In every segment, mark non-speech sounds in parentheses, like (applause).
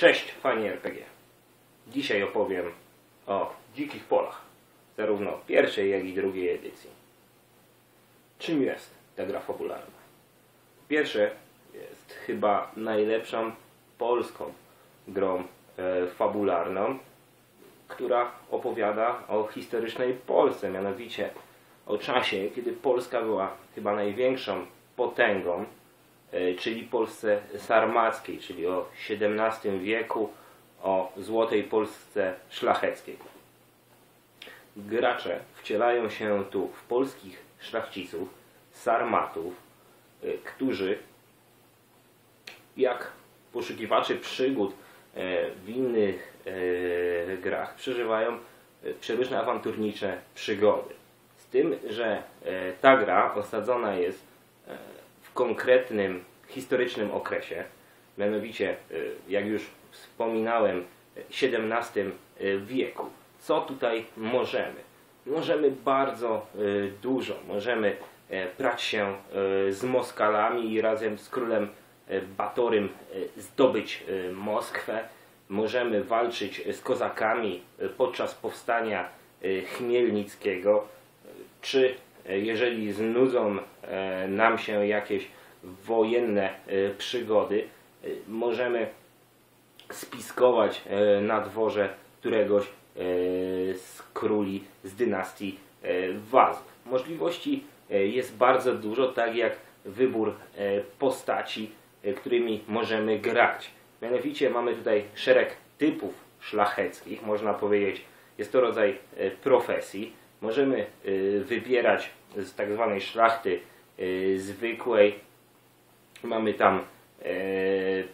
Cześć, fani RPG. Dzisiaj opowiem o dzikich polach, zarówno pierwszej, jak i drugiej edycji. Czym jest ta gra fabularna? Pierwsze jest chyba najlepszą polską grą e, fabularną, która opowiada o historycznej Polsce, mianowicie o czasie, kiedy Polska była chyba największą potęgą, czyli Polsce sarmackiej, czyli o XVII wieku, o złotej Polsce szlacheckiej. Gracze wcielają się tu w polskich szlachciców, sarmatów, e, którzy jak poszukiwacze przygód e, w innych e, grach przeżywają e, przeróżne awanturnicze przygody. Z tym, że e, ta gra osadzona jest e, konkretnym historycznym okresie, mianowicie, e, jak już wspominałem, XVII wieku. Co tutaj możemy? Możemy bardzo e, dużo. Możemy e, prać się z Moskalami i razem z królem e, Batorym e, zdobyć Moskwę. Możemy walczyć z kozakami podczas powstania Chmielnickiego. Czy jeżeli znudzą e, nam się jakieś wojenne e, przygody, e, możemy spiskować e, na dworze któregoś e, z króli z dynastii e, Wazów. Możliwości e, jest bardzo dużo, tak jak wybór e, postaci, e, którymi możemy grać. Mianowicie mamy tutaj szereg typów szlacheckich, można powiedzieć, jest to rodzaj e, profesji. Możemy e, wybierać z tak zwanej szlachty e, zwykłej, Mamy tam e,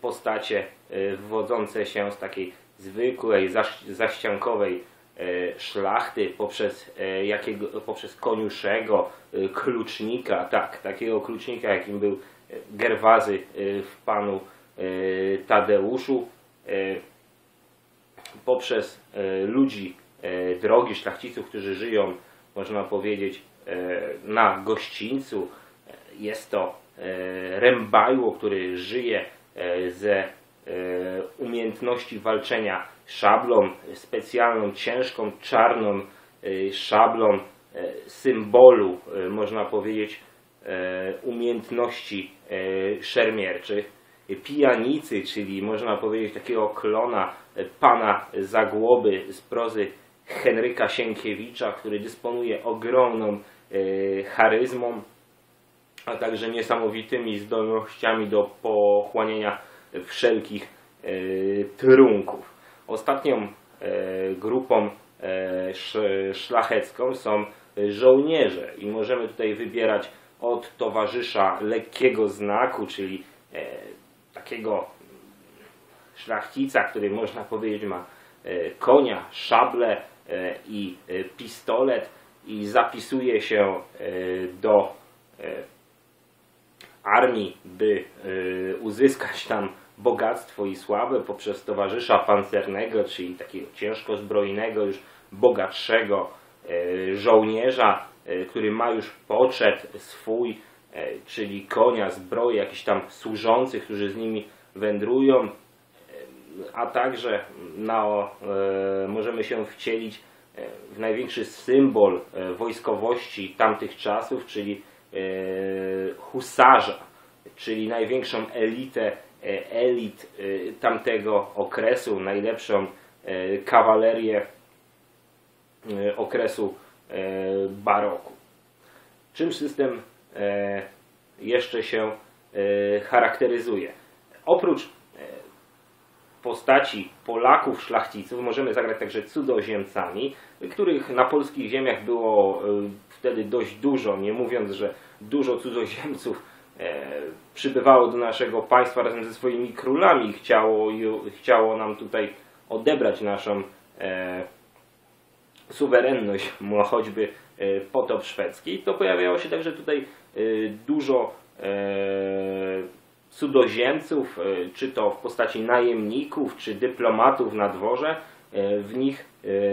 postacie wywodzące się z takiej zwykłej, zaś, zaściankowej szlachty poprzez, jakiego, poprzez koniuszego, klucznika, tak, takiego klucznika jakim był Gerwazy w panu Tadeuszu, poprzez ludzi drogi, szlachciców, którzy żyją, można powiedzieć, e, na gościńcu. E, Jest to e, Rembajło, który żyje e, ze e, umiejętności walczenia szablą, specjalną, ciężką, czarną e, szablą, e, symbolu, e, można powiedzieć, e, umiejętności e, szermierczych. Pijanicy, czyli można powiedzieć takiego klona e, pana Zagłoby z prozy Henryka Sienkiewicza, który dysponuje ogromną e, charyzmą, a także niesamowitymi zdolnościami do pochłaniania wszelkich e, trunków. Ostatnią e, grupą sz- szlachecką są żołnierze i możemy tutaj wybierać od towarzysza lekkiego znaku, czyli takiego szlachcica, który można powiedzieć ma konia, szablę e, i e, pistolet i zapisuje się e, do e, armii, by uzyskać tam bogactwo i sławę poprzez towarzysza pancernego, czyli takiego ciężko zbrojnego, już bogatszego żołnierza, który ma już poczet swój, czyli konia, zbroję, jakichś tam służących, którzy z nimi wędrują, a także e, możemy się wcielić e, w największy symbol e, wojskowości tamtych czasów, czyli husarza, czyli największą elitę elit tamtego okresu, najlepszą kawalerię okresu baroku. Czym system jeszcze się charakteryzuje? Oprócz postaci Polaków, szlachciców, możemy zagrać także cudzoziemcami, których na polskich ziemiach było e, wtedy dość dużo, nie mówiąc, że dużo cudzoziemców e, przybywało do naszego państwa razem ze swoimi królami. I chciało, chciało nam tutaj odebrać naszą e, suwerenność, mo- (laughs) choćby potop szwedzki, to pojawiało się także tutaj dużo cudzoziemców, e, czy to w postaci najemników, czy dyplomatów na dworze. E, W nich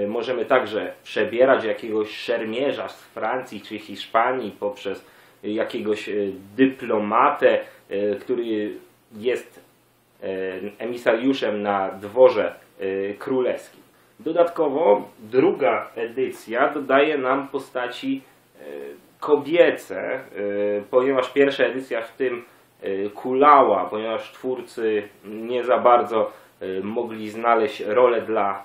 e, możemy także przebierać jakiegoś szermierza z Francji czy Hiszpanii poprzez jakiegoś dyplomatę, który jest emisariuszem na dworze królewskim. Dodatkowo druga edycja dodaje nam postaci kobiece, ponieważ pierwsza edycja w tym kulała, ponieważ twórcy nie za bardzo mogli znaleźć rolę dla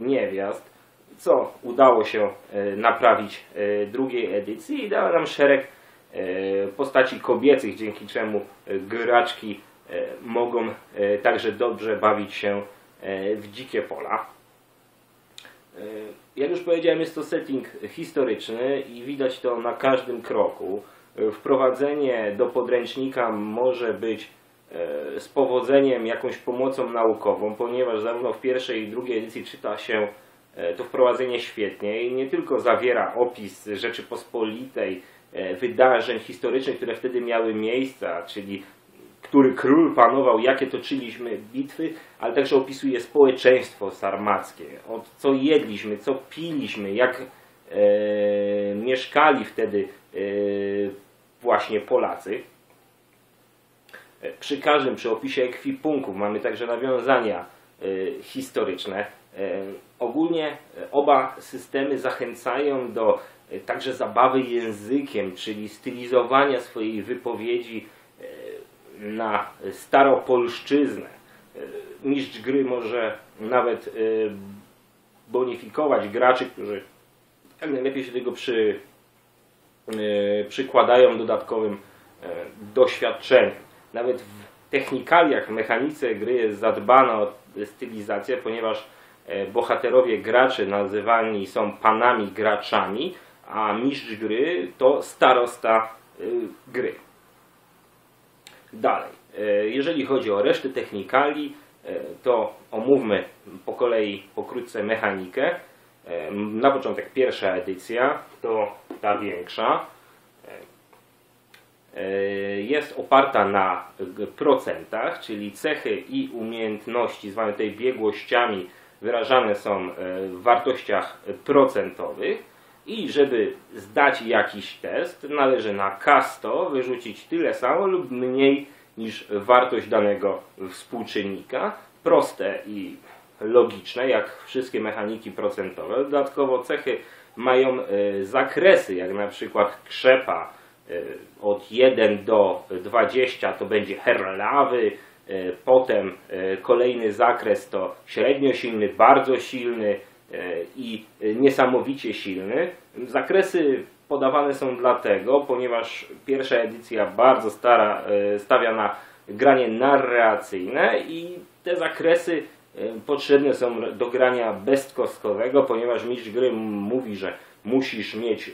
niewiast, co udało się naprawić drugiej edycji i dała nam szereg postaci kobiecych, dzięki czemu graczki mogą także dobrze bawić się w dzikie pola. Jak już powiedziałem, jest to setting historyczny i widać to na każdym kroku. Wprowadzenie do podręcznika może być z powodzeniem jakąś pomocą naukową, ponieważ zarówno w pierwszej i drugiej edycji czyta się to wprowadzenie świetnie i nie tylko zawiera opis Rzeczypospolitej, wydarzeń historycznych, które wtedy miały miejsca, czyli który król panował, jakie toczyliśmy bitwy, ale także opisuje społeczeństwo sarmackie, od co jedliśmy, co piliśmy, jak e, mieszkali wtedy e, właśnie Polacy. E, przy każdym, przy opisie ekwipunków mamy także nawiązania e, historyczne. E, ogólnie oba systemy zachęcają do także zabawy językiem, czyli stylizowania swojej wypowiedzi na staropolszczyznę. Mistrz gry może nawet bonifikować graczy, którzy jak najlepiej się tego przy, przykładają dodatkowym doświadczeniem. Nawet w technikaliach, w mechanice gry jest zadbana o stylizację, ponieważ bohaterowie graczy nazywani są panami graczami, a mistrz gry to starosta gry. Dalej, e, jeżeli chodzi o resztę technikali, e, to omówmy po kolei pokrótce mechanikę. E, na początek pierwsza edycja, to ta większa. Jest oparta na procentach, czyli cechy i umiejętności, zwane tutaj biegłościami, wyrażane są w wartościach procentowych. I żeby zdać jakiś test, należy na K100 wyrzucić tyle samo lub mniej niż wartość danego współczynnika. Proste i logiczne, jak wszystkie mechaniki procentowe. Dodatkowo cechy mają e, zakresy, jak na przykład krzepa e, od 1 do 20 to będzie herlawy, e, potem kolejny zakres to średnio silny, bardzo silny, i niesamowicie silny. Zakresy podawane są dlatego, ponieważ pierwsza edycja bardzo stara, stawia na granie narracyjne i te zakresy potrzebne są do grania bezkostkowego, ponieważ mistrz gry mówi, że musisz mieć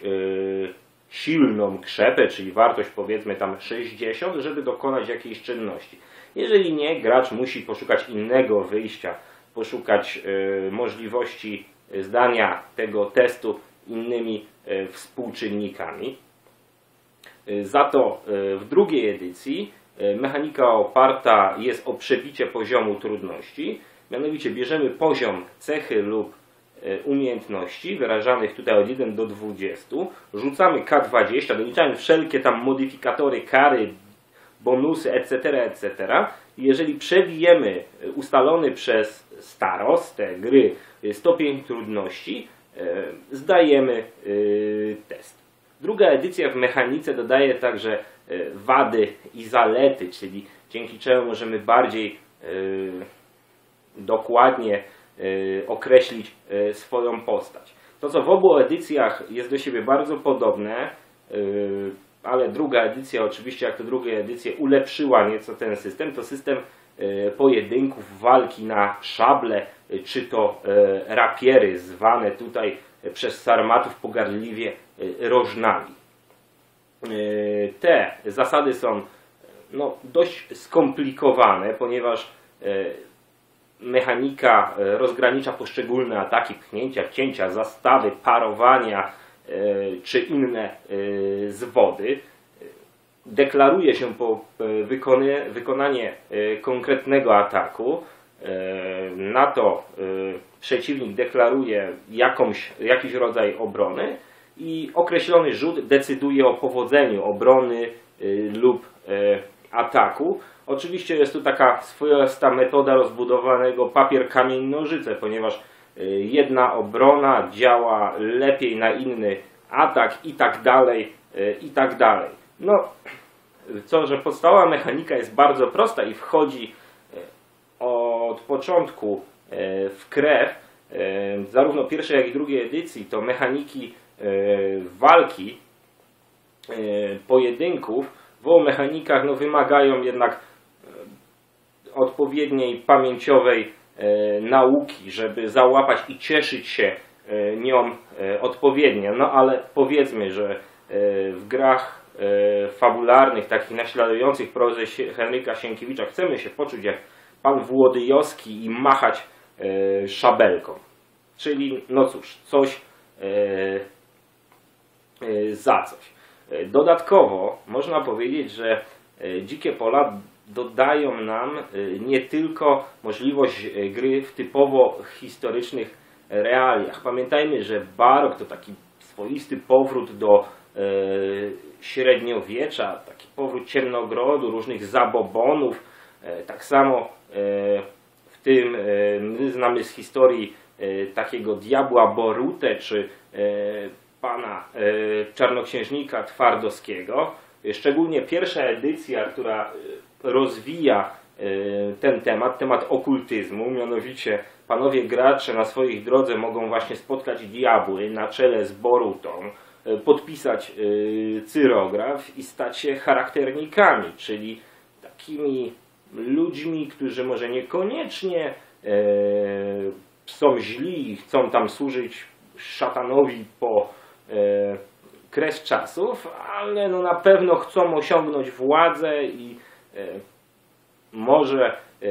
silną krzepę, czyli wartość powiedzmy tam 60, żeby dokonać jakiejś czynności. Jeżeli nie, gracz musi poszukać innego wyjścia poszukać e, możliwości zdania tego testu innymi współczynnikami. Za to w drugiej edycji mechanika oparta jest o przebicie poziomu trudności. Mianowicie bierzemy poziom cechy lub umiejętności wyrażanych tutaj od 1 do 20, rzucamy K20, doliczamy wszelkie tam modyfikatory, kary, bonusy, etc., etc. Jeżeli przewijemy ustalony przez starostę gry y, stopień trudności, zdajemy test. Druga edycja w mechanice dodaje także wady i zalety, czyli dzięki czemu możemy bardziej dokładnie określić swoją postać. To, co w obu edycjach jest do siebie bardzo podobne, ale druga edycja, oczywiście jak to druga edycja ulepszyła nieco ten system, to system pojedynków, walki na szable, czy to rapiery zwane tutaj przez sarmatów pogardliwie rożnami. Te zasady są no, dość skomplikowane, ponieważ mechanika rozgranicza poszczególne ataki, pchnięcia, wcięcia, zastawy, parowania czy inne zwody deklaruje się po e, wykonanie, konkretnego ataku. E, na to e, przeciwnik deklaruje jakąś, jakiś rodzaj obrony i określony rzut decyduje o powodzeniu obrony lub ataku. Oczywiście jest tu taka swoista metoda rozbudowanego papier, kamień, nożyce, ponieważ y, jedna obrona działa lepiej na inny atak i tak dalej, y, i tak dalej. No, co, że podstawowa mechanika jest bardzo prosta i wchodzi y, od początku w krew, zarówno pierwszej, jak i drugiej edycji, to mechaniki walki, pojedynków, w mechanikach no, wymagają jednak odpowiedniej pamięciowej e, nauki, żeby załapać i cieszyć się e, nią e, odpowiednio. No ale powiedzmy, że w grach fabularnych, takich naśladujących prozę Henryka Sienkiewicza chcemy się poczuć jak pan Włodyjowski i machać szabelką. Czyli, no cóż, coś za coś. Dodatkowo można powiedzieć, że Dzikie Pola dodają nam y, nie tylko możliwość gry w typowo historycznych realiach. Pamiętajmy, że barok to taki swoisty powrót do średniowiecza, taki powrót ciemnogrodu, różnych zabobonów. E, tak samo e, w tym e, my znamy z historii takiego diabła Borutę czy pana czarnoksiężnika Twardowskiego. Szczególnie pierwsza edycja, która rozwija e, ten temat, temat okultyzmu, mianowicie panowie gracze na swoich drodze mogą właśnie spotkać diabły na czele z Borutą, e, podpisać e, cyrograf i stać się charakternikami, czyli takimi ludźmi, którzy może niekoniecznie są źli i chcą tam służyć szatanowi po kres czasów, ale no na pewno chcą osiągnąć władzę i E, może e,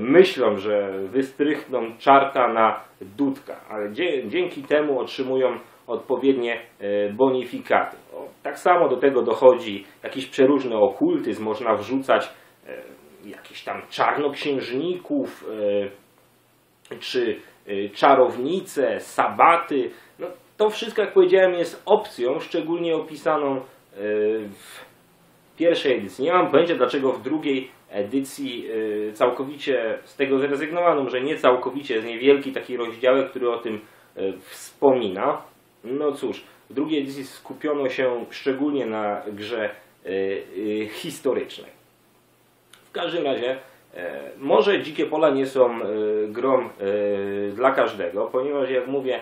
myślą, że wystrychną czarta na dudka, ale dzięki temu otrzymują odpowiednie e, bonifikaty. tak samo do tego dochodzi jakiś przeróżny okultyzm, można wrzucać jakichś tam czarnoksiężników, czy czarownice, sabaty. To wszystko, jak powiedziałem, jest opcją, szczególnie opisaną w pierwszej edycji. Nie mam pojęcia, dlaczego w drugiej edycji y, całkowicie z tego zrezygnowano, że nie całkowicie, jest niewielki taki rozdziałek, który o tym y, wspomina. No cóż, w drugiej edycji skupiono się szczególnie na grze historycznej. W każdym razie, może Dzikie Pola nie są grą dla każdego, ponieważ jak mówię,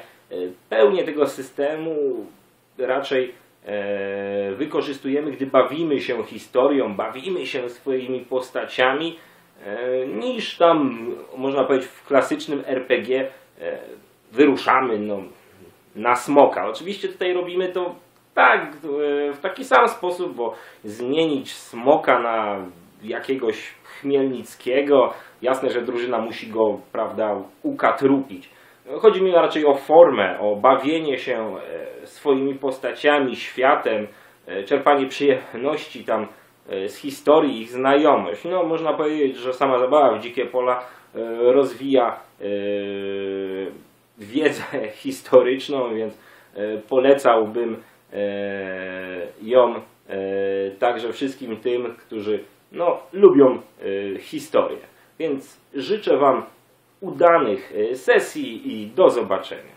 pełnię tego systemu raczej E, wykorzystujemy, gdy bawimy się historią, bawimy się swoimi postaciami, e, niż tam, można powiedzieć, w klasycznym RPG e, wyruszamy no, na smoka. Oczywiście tutaj robimy to tak, w taki sam sposób, bo zmienić smoka na jakiegoś Chmielnickiego, jasne, że drużyna musi go, prawda, ukatrupić. Chodzi mi raczej o formę, o bawienie się e, swoimi postaciami, światem, e, czerpanie przyjemności tam e, z historii, ich znajomość. No, można powiedzieć, że sama zabawa w Dzikie Pola rozwija wiedzę (laughs) historyczną, więc polecałbym ją także wszystkim tym, którzy no, lubią historię. Więc życzę Wam udanych e, sesji i do zobaczenia.